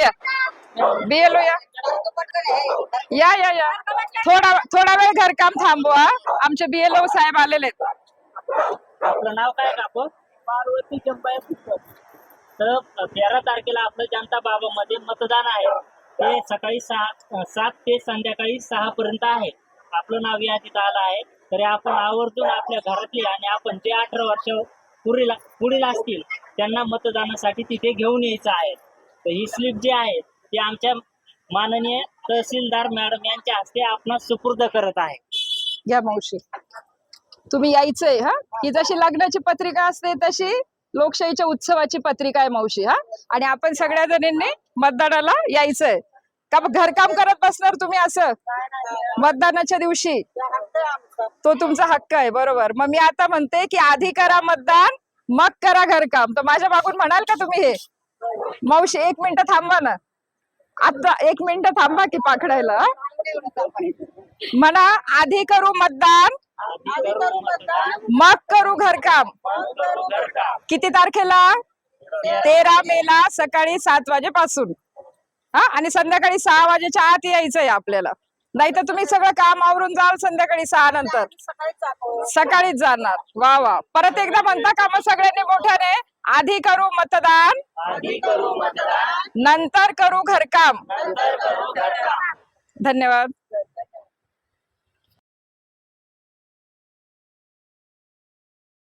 या बीएलओ या. या या या. थोडा थोडा वेळ घरकाम थांबवा. आमचे बीएलओ साहेब आलेले आहेत. आपलं नाव काय का आपण पार्वती जंबाई तर तारखेला आपलं जनता बाबामध्ये मतदान आहे. ते सकाळी सहा सात ते संध्याकाळी सहा पर्यंत आहे. आपलं नाव यादीत आलं आहे. तरी आपण आवर्जून आपल्या घरातले आणि आपण जे अठरा वर्ष पुढील पुढील असतील त्यांना मतदानासाठी तिथे घेऊन यायचं आहे. तर ही स्लिप जी आहे ती आमच्या माननीय तहसीलदार मॅडम यांच्या हस्ते आपणास सुपूर्द करत आहे. या मावशी. तुम्ही यायचंय हा? ही जशी लग्नाची पत्रिका असते तशी लोकशाहीच्या उत्सवाची पत्रिका आहे मावशी हा? आणि आपण सगळ्या जणींनी मतदानाला यायचंय. का घरकाम करत बसणार तुम्ही असं? मतदानाच्या दिवशी. तो तुमचा हक्क आहे बरोबर. मग मी आता म्हणते की आधी करा मतदान मग करा घरकाम. तर माझ्या मागून म्हणाल का तुम्ही हे? मावशी एक मिनिट थांबा ना. आता एक मिनिट थांबा की पाखडायला? म्हणा आधी करू मतदान मग करू घरकाम. किती तारखेला? तेरा मेला सकाळी सात वाजेपासून. हा आणि संध्याकाळी सहा वाजेच्या आत यायचंय आपल्याला. नाही तर तुम्ही सगळं काम आवरून जाल संध्याकाळी सहा नंतर. सकाळीच जाणार. वा वा. परत एकदा म्हणता का मग सगळ्यांनी मोठ्याने. आधी करू मतदान नंतर करू घरकाम. धन्यवाद.